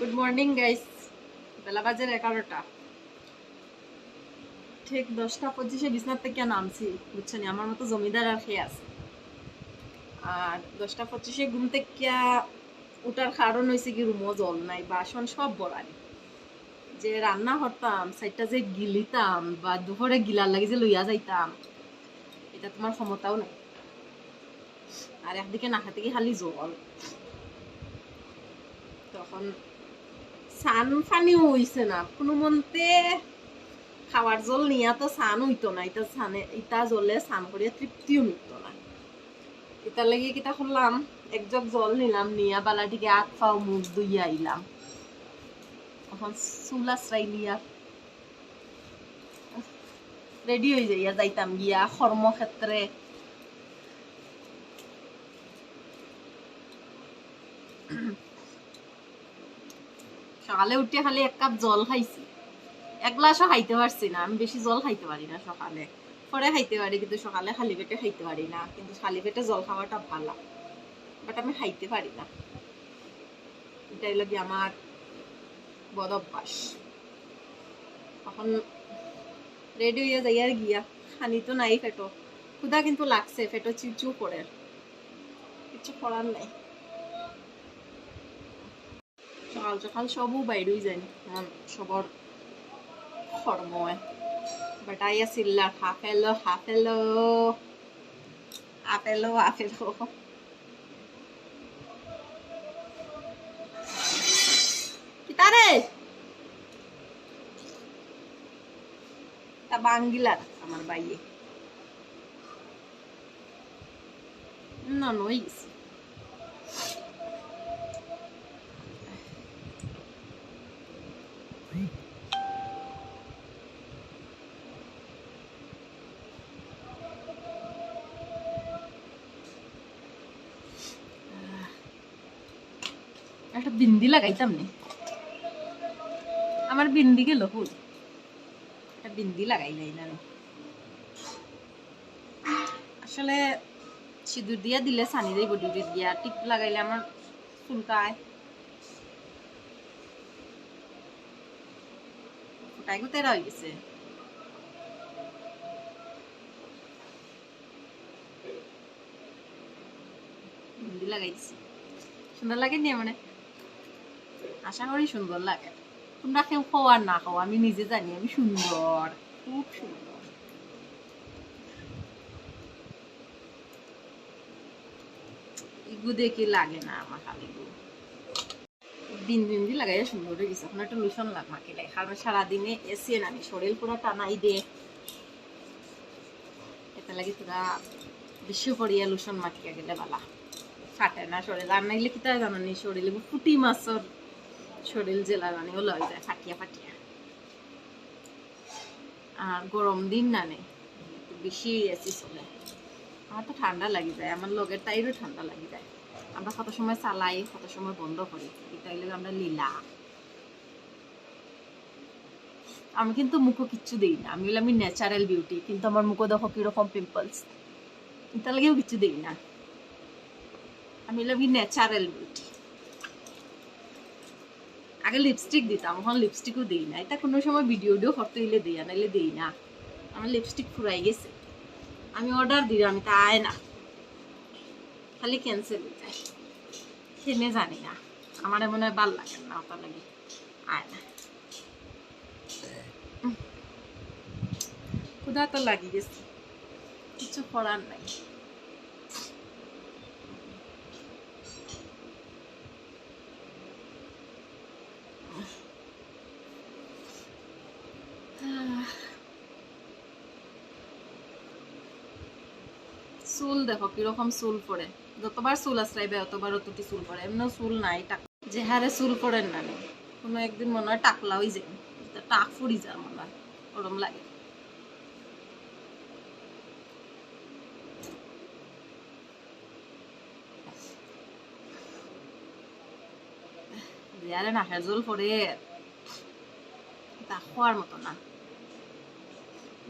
Good morning guys বেলা বাজে এগারোটা। ঠিক দশটা পঁচিশে বিছনার থেকে নামছি বুঝছেন আমার মতো জমিদার আর খেয়ে আছে? আর দশটা পঁচিশে ঘুম থেকে উঠার কারণ হয়েছে কি রুমও জল নাই, বাসন সব বড়ানি যে রান্না করতাম, সাইডটা যে গিলিতাম বা দুপুরে গিলার লাগে যে লইয়া যাইতাম, এটা তোমার ক্ষমতাও নাই। আর একদিকে না খাতে খালি জল। তখন সান ফানিও হইছে না। কোনো মন্তে খাওয়ার জল নিয়া তো সান হইতো না। এটা সানে ইটা জলে সান করিয়া তৃপ্তিও মিটতো না। এটার লাগি কিতা করলাম, এক জগ জল নিলাম, নিয়া বালাটিকে আগ পাও মুখ ধুইয়া আইলাম। এখন চুল আশ্রাই লিয়া রেডি হয়ে যাইয়া যাইতাম গিয়া কর্মক্ষেত্রে। সকালে উঠে খালি এক কাপ জল খাইছি। এক গ্লাসও খাইতে পারছি না। আমি বেশি জল খাইতে পারি না সকালে। পরে খাইতে পারি, কিন্তু সকালে খালি পেটে খাইতে পারি না। কিন্তু খালি পেটে জল খাওয়াটা ভালো। বাট আমি খাইতে পারি না। এটাই লাগে আমার বদ অভ্যাস। এখন রেডি হইয়া যাই আর গিয়া। খানি তো নাই ফেটো। ক্ষুদা কিন্তু লাগছে, ফেটো চিচু করে কিছু করার নাই। সকাল সকাল সবও বাইরেই সবর হাফেলো আপেলো আপেলো কিতারে? তা বাঙ্গিলার আমার বাইয়ে। না নই একটা বিন্দি লাগাইতাম নি। আমার বিন্দি গেল ফুল একটা বিন্দি লাগাই নাই না আসলে সিঁদুর দিয়া দিলে সানি দেই বডি দিয়া, টিপ লাগাইলে আমার চুলকায়। ফুটাই গুতেরা হয়ে গেছে। বিন্দি লাগাই সুন্দর লাগে নি মানে আশা করি সুন্দর লাগে। তোমরা কেউ খাওয়ার না খাও, আমি নিজে জানি, আমি সুন্দর, খুব সুন্দর। লাগে না আমার দিন দিন সুন্দর গেছে, এখন একটা কারণ সারাদিনে শরীর পুরো টানাই দে। এটা লাগি তোরা বিশ্ব পড়িয়া লোশন মাখিয়া গেলে বালা। ফাটে না শরীর আর নাইলে কিতা জানানি শরীর ফুটি মাছর শরীর জেলা ও লয় যায় ফাটিয়া ফাটিয়া। আর গরম দিন না নেই বেশি এসি চলে। আমার তো ঠান্ডা লাগি যায়, আমার লগের তাইরও ঠান্ডা লাগি যায়। আমরা কত সময় চালাই, কত সময় বন্ধ করি, এটাই লাগে আমরা লীলা। আমি কিন্তু মুখও কিচ্ছু দিই না, আমি বলে আমি ন্যাচারাল বিউটি কিন্তু আমার মুখও দেখো কীরকম পিম্পলস এটা লাগেও কিছু দিই না। আমি লাগি ন্যাচারাল বিউটি আগে লিপস্টিক দিতাম, এখন লিপস্টিকও দিই না। এটা কোনো সময় ভিডিও ভিডিও করতে হইলে দিই নাইলে দিই না। আমার লিপস্টিক ফুরাই গেছে। আমি অর্ডার দিই, আমি তা আয় না। খালি ক্যান্সেল যায়। খেলে জানি না। আমার মনে হয় ভালো লাগে না ওটা লাগে। আয় না। ক্ষুধা তো লাগি গেছে। কিছু করার নাই। চুল দেখো, কীরকম চুল পড়ে। যতবার চুল আশ্রাইবে, অতবার অতটি চুল পড়ে। এমনিও চুল নাই, টাক যে হারে চুল পড়েন না নি কোনো একদিন মনে হয় টাকলা হয়ে যায়। টাক ফুড়ি যায় মনে হয়, ওরম লাগে। যে আরে নাকের জল পড়ে তা খোয়ার মতো না।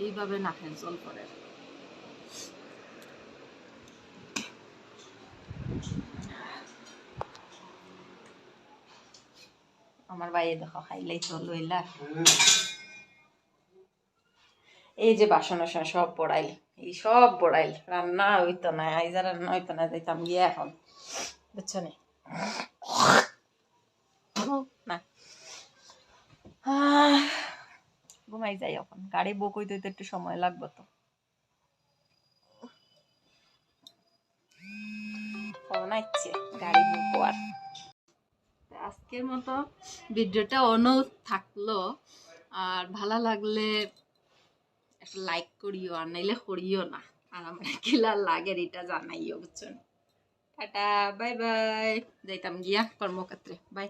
এইভাবে নাকের জল পড়ে। আমার বাইরে দেখো খাইলেই তো লইলা এই যে বাসন আসন সব পড়াইল, এই সব পড়াইল। রান্না হইতো না, আইজা রান্না হইতো না, যাইতাম গিয়ে এখন। বুঝছ নি? ঘুমাই যাই এখন। গাড়ি বুক হইতে হইতে একটু সময় লাগবে তো। গাড়ি বুক হওয়ার। আজকের মতো ভিডিওটা অনও থাকল। আর ভালো লাগলে একটা লাইক করিও, আর নাইলে করিও না। আর আমার কিলা লাগে এটা জানাইও বুঝছেন টাটা বাই বাই যাইতাম গিয়া কর্মক্ষেত্রে। বাই